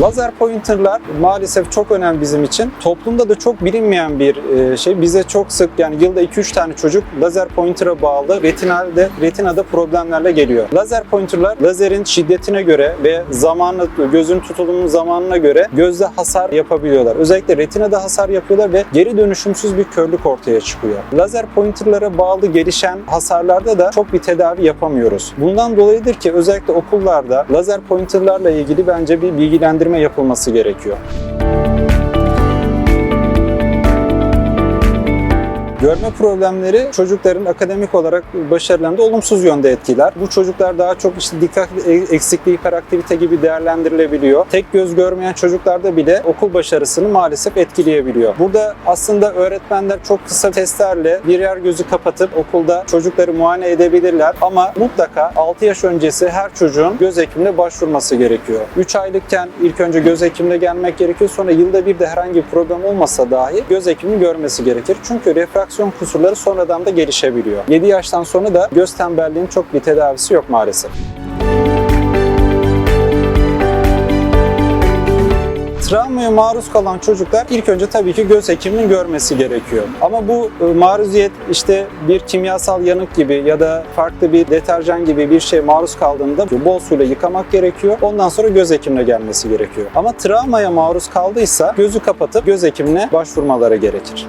Lazer pointerlar maalesef çok önemli bizim için. Toplumda da çok bilinmeyen bir e, şey. Bize çok sık yani yılda 2-3 tane çocuk lazer pointer'a bağlı retinalde, retinada problemlerle geliyor. Lazer pointerlar lazerin şiddetine göre ve zamanı, gözün tutulumunun zamanına göre gözde hasar yapabiliyorlar. Özellikle retinada hasar yapıyorlar ve geri dönüşümsüz bir körlük ortaya çıkıyor. Lazer pointerlara bağlı gelişen hasarlarda da çok bir tedavi yapamıyoruz. Bundan dolayıdır ki özellikle okullarda lazer pointerlarla ilgili bence bir bilgilendirme yapılması gerekiyor. Görme problemleri çocukların akademik olarak başarılarında olumsuz yönde etkiler. Bu çocuklar daha çok işte dikkat eksikliği, hiperaktivite gibi değerlendirilebiliyor. Tek göz görmeyen çocuklarda bile okul başarısını maalesef etkileyebiliyor. Burada aslında öğretmenler çok kısa testlerle birer gözü kapatıp okulda çocukları muayene edebilirler ama mutlaka 6 yaş öncesi her çocuğun göz hekimine başvurması gerekiyor. 3 aylıkken ilk önce göz hekimine gelmek gerekiyor. Sonra yılda bir de herhangi bir problem olmasa dahi göz hekimini görmesi gerekir. Çünkü refraksiyon kusurları sonradan da gelişebiliyor. 7 yaştan sonra da göz tembelliğinin çok bir tedavisi yok maalesef. Travmaya maruz kalan çocuklar ilk önce tabii ki göz hekiminin görmesi gerekiyor. Ama bu e, maruziyet işte bir kimyasal yanık gibi ya da farklı bir deterjan gibi bir şey maruz kaldığında bol suyla yıkamak gerekiyor. Ondan sonra göz hekimine gelmesi gerekiyor. Ama travmaya maruz kaldıysa gözü kapatıp göz hekimine başvurmaları gerekir.